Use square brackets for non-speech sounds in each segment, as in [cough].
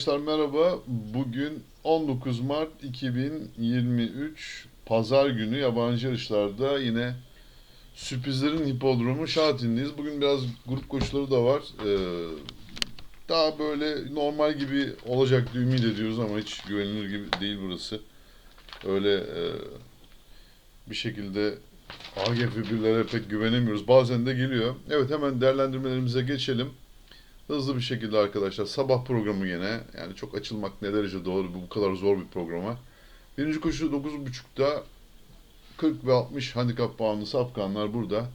Arkadaşlar merhaba. Bugün 19 Mart 2023 Pazar günü yabancı yarışlarda yine sürprizlerin hipodromu Şatin'deyiz. Bugün biraz grup koşuları da var. Ee, daha böyle normal gibi olacak diye ümit ediyoruz ama hiç güvenilir gibi değil burası. Öyle e, bir şekilde AGF birlere pek güvenemiyoruz. Bazen de geliyor. Evet hemen değerlendirmelerimize geçelim. Hızlı bir şekilde arkadaşlar sabah programı gene yani çok açılmak ne derece doğru bu, kadar zor bir programa. Birinci koşu 9.30'da 40 ve 60 handikap puanlı safkanlar burada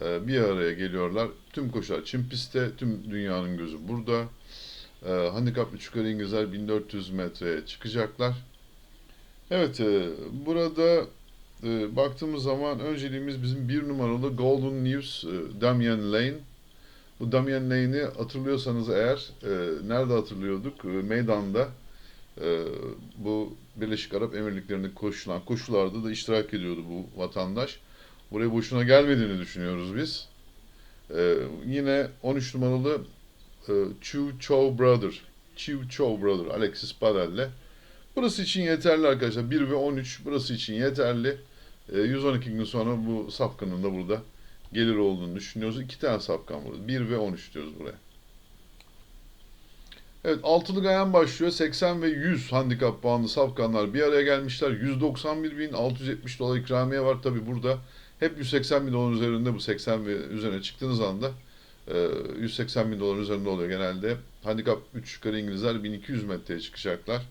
e, bir araya geliyorlar. Tüm koşular Çin pistte, tüm dünyanın gözü burada. E, handikap 3 yukarı İngilizler 1400 metreye çıkacaklar. Evet e, burada e, baktığımız zaman önceliğimiz bizim bir numaralı Golden News e, Damian Lane. Bu Damian Lane'i hatırlıyorsanız eğer, e, nerede hatırlıyorduk? E, meydanda e, bu Birleşik Arap Emirlikleri'nde koşulan koşularda da iştirak ediyordu bu vatandaş. Buraya boşuna gelmediğini düşünüyoruz biz. E, yine 13 numaralı e, Chu Chow Brother, Chu Chow Brother, Alexis Padel'le. Burası için yeterli arkadaşlar. 1 ve 13 burası için yeterli. E, 112 gün sonra bu safkanın da burada gelir olduğunu düşünüyoruz. İki tane safkan burada. 1 ve 13 diyoruz buraya. Evet altılı gayan başlıyor. 80 ve 100 handikap puanlı safkanlar bir araya gelmişler. 191.670 dolar ikramiye var. Tabi burada hep 180 bin dolar üzerinde bu 80 ve üzerine çıktığınız anda e, 180 bin dolar üzerinde oluyor genelde. Handikap 3 yukarı İngilizler 1200 metreye çıkacaklar.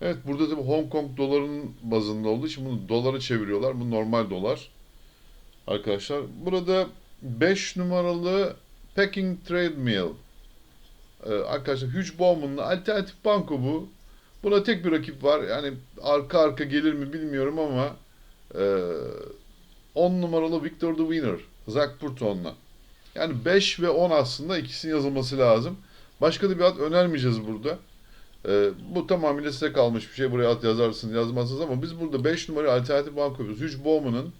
Evet burada tabi Hong Kong dolarının bazında olduğu için bunu dolara çeviriyorlar. Bu normal dolar arkadaşlar. Burada 5 numaralı Packing Trade Mill. Ee, arkadaşlar Hugh Bowman'la alternatif banko bu. Buna tek bir rakip var. Yani arka arka gelir mi bilmiyorum ama e, 10 numaralı Victor the Winner. Zach Burton'la. Yani 5 ve 10 aslında ikisinin yazılması lazım. Başka da bir at önermeyeceğiz burada. Ee, bu tamamıyla size kalmış bir şey. Buraya at yazarsınız yazmazsınız ama biz burada 5 numara alternatif banko yapıyoruz. Hugh Bowman'ın e,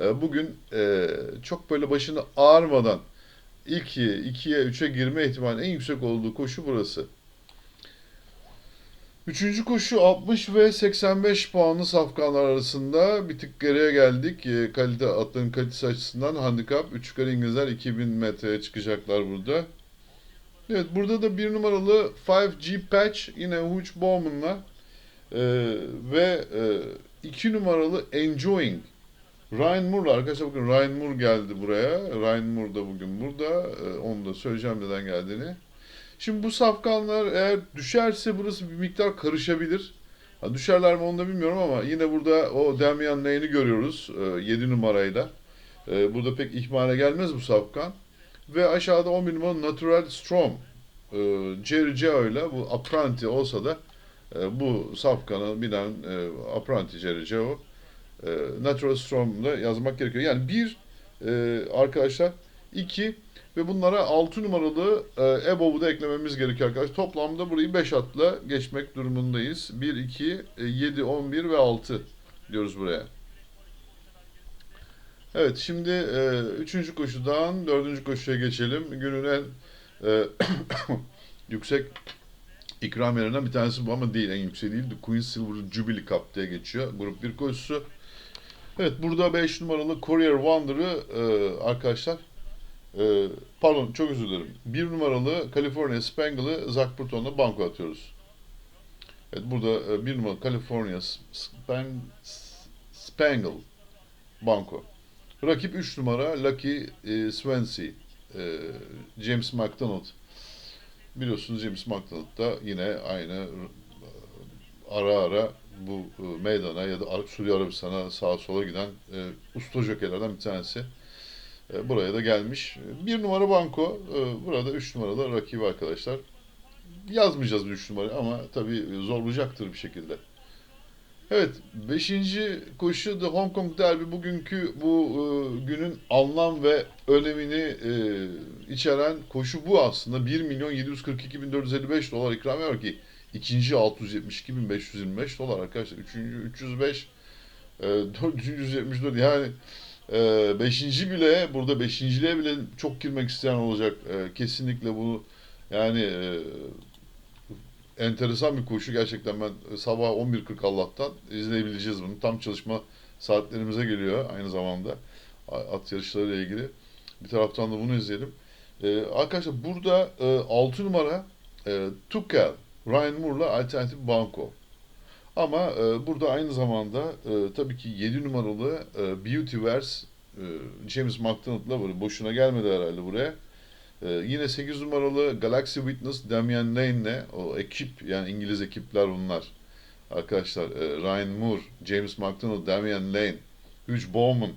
bugün e, çok böyle başını ağrımadan ilk 2'ye 3'e girme ihtimali en yüksek olduğu koşu burası. Üçüncü koşu 60 ve 85 puanlı safkanlar arasında bir tık geriye geldik. E, kalite atların kalitesi açısından handikap 3 yukarı İngilizler 2000 metreye çıkacaklar burada. Evet burada da bir numaralı 5G Patch yine Hooch Bowman'la e, ve 2 e, numaralı Enjoying Ryan Moore'la arkadaşlar bakın Ryan Moore geldi buraya. Ryan Moore da bugün burada. Ee, onu da söyleyeceğim neden geldiğini. Şimdi bu safkanlar eğer düşerse burası bir miktar karışabilir. Ha, düşerler mi onu da bilmiyorum ama yine burada o Damian Lane'i görüyoruz e, 7 numarayla. E, burada pek ihmale gelmez bu safkan. Ve aşağıda 11 numaralı Natural Strom. E, Jerry Geo ile bu Apprenti olsa da e, bu safkanı bilen e, Apprenti Jerry Geo e, Natural Strong'da yazmak gerekiyor. Yani bir e, arkadaşlar iki ve bunlara 6 numaralı e, EBOB'u da eklememiz gerekiyor arkadaşlar. Toplamda burayı 5 atla geçmek durumundayız. 1, 2, e, 7, 11 ve 6 diyoruz buraya. Evet şimdi e, üçüncü koşudan dördüncü koşuya geçelim. Günün en e, [coughs] yüksek ikramiyelerinden bir tanesi bu ama değil en yüksek değil. Queen Silver Jubilee Cup diye geçiyor. Grup 1 koşusu. Evet burada 5 numaralı Courier Wonder'ı e, arkadaşlar e, pardon çok özür dilerim. 1 numaralı California Spangle'ı Zach Burton'la banko atıyoruz. Evet burada 1 e, numaralı California Spang Spangle banko. Rakip 3 numara Lucky e, Swansea e, James McDonald. Biliyorsunuz James McDonald da yine aynı e, ara ara bu e, meydana ya da Suudi Arabistan'a sağa sola giden e, usta jokerlerden bir tanesi. E, buraya da gelmiş. Bir numara banko. E, burada üç numaralı rakibi arkadaşlar. Yazmayacağız üç numara ama tabii zorlayacaktır bir şekilde. Evet, beşinci koşu The Hong Kong Derby bugünkü bu e, günün anlam ve önemini e, içeren koşu bu aslında. 1 milyon 742.455 dolar ikram var ki İkinci 672.525 dolar arkadaşlar. Üçüncü 305 e, dördüncü 174 yani e, beşinci bile burada beşinciliğe bile çok girmek isteyen olacak. E, kesinlikle bunu yani e, enteresan bir koşu. Gerçekten ben e, sabah 11.40 Allah'tan izleyebileceğiz bunu. Tam çalışma saatlerimize geliyor aynı zamanda. At yarışlarıyla ilgili. Bir taraftan da bunu izleyelim. Arkadaşlar burada e, 6 numara Tuchel, Ryan Moore'la Alternatif Banco. Ama e, burada aynı zamanda e, tabii ki 7 numaralı e, Beautyverse e, James McDonald'la böyle boşuna gelmedi herhalde buraya. E, yine 8 numaralı Galaxy Witness Damian Lane'le o ekip yani İngiliz ekipler bunlar. Arkadaşlar e, Ryan Moore, James McDonald, Damian Lane, 3 Bowman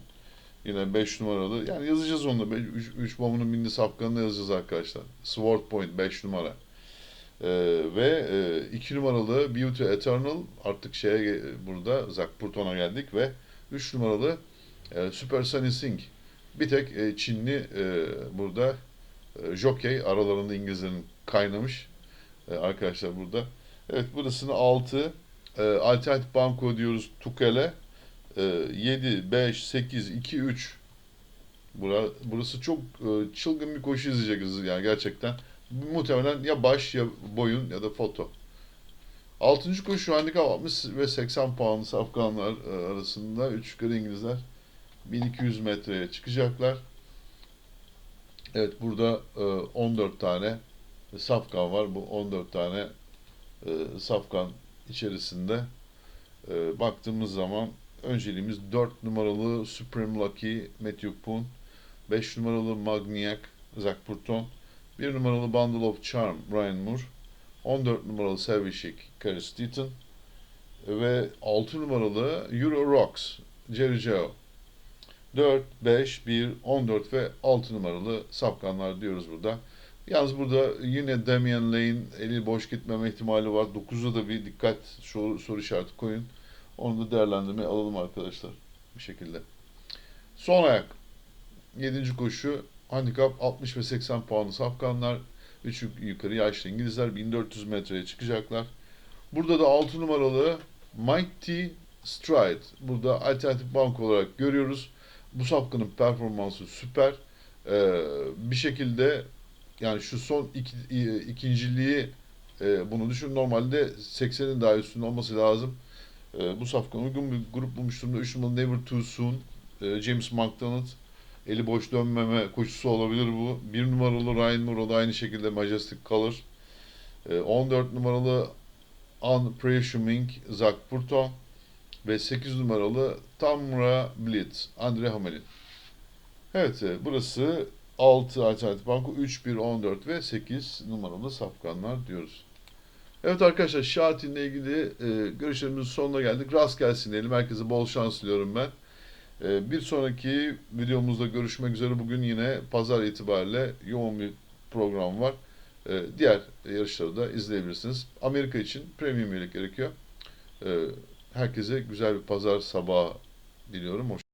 yine 5 numaralı. Yani yazacağız onu da. 3 Bowman'ın binli safkanını yazacağız arkadaşlar. Sword Point 5 numara. Ee, ve 2 numaralı Beauty Eternal artık şeye burada Zach Purton'a geldik ve 3 numaralı e, Super Sunny Singh. Bir tek e, Çinli e, burada e, jockey aralarında İngilizlerin kaynamış e, arkadaşlar burada. Evet burasını 6 e, Alternatif Banko diyoruz Tukel'e. E, 7, 5, 8, 2, 3 Bura, burası çok e, çılgın bir koşu izleyeceğiz yani gerçekten. Muhtemelen ya baş ya boyun ya da foto. Altıncı koşu handikap 60 ve 80 puanlı safkanlar e, arasında 3 yukarı İngilizler 1200 metreye çıkacaklar. Evet burada e, 14 tane safkan var. Bu 14 tane e, safkan içerisinde e, baktığımız zaman önceliğimiz 4 numaralı Supreme Lucky Matthew Poon, 5 numaralı Magniac Zach Purton, 1 numaralı Bundle of Charm Ryan Moore, 14 numaralı Savishik Carrie Steaton ve 6 numaralı Euro Rocks Jerry Joe. 4, 5, 1, 14 ve 6 numaralı sapkanlar diyoruz burada. Yalnız burada yine Damian Lane eli boş gitmeme ihtimali var. 9'da da bir dikkat soru, soru işareti koyun. Onu da değerlendirmeye alalım arkadaşlar. Bir şekilde. Son ayak. 7. koşu. Handikap 60 ve 80 puanlı safkanlar. 3 yukarı yaşlı İngilizler 1400 metreye çıkacaklar. Burada da 6 numaralı Mighty Stride. Burada alternatif bank olarak görüyoruz. Bu safkanın performansı süper. Ee, bir şekilde yani şu son iki, ikinciliği e, bunu düşün. Normalde 80'in daha üstünde olması lazım. E, bu safkan uygun bir grup bulmuş durumda. 3 numaralı Never Too Soon. e, James McDonald. Eli boş dönmeme koşusu olabilir bu. 1 numaralı Ryan Moore o da aynı şekilde Majestic. E, 14 numaralı Unpresuming Zach Purton. Ve 8 numaralı Tamra Blitz Andre Hamelin. Evet e, burası 6 alternatif banko 3, 1, 14 ve 8 numaralı safkanlar diyoruz. Evet arkadaşlar Şahin'le ilgili e, görüşlerimizin sonuna geldik. Rast gelsin diyelim. Herkese bol şans diliyorum ben. E, bir sonraki videomuzda görüşmek üzere. Bugün yine pazar itibariyle yoğun bir program var. E, diğer yarışları da izleyebilirsiniz. Amerika için premium üyelik gerekiyor. E, herkese güzel bir pazar sabahı diliyorum. Hoşça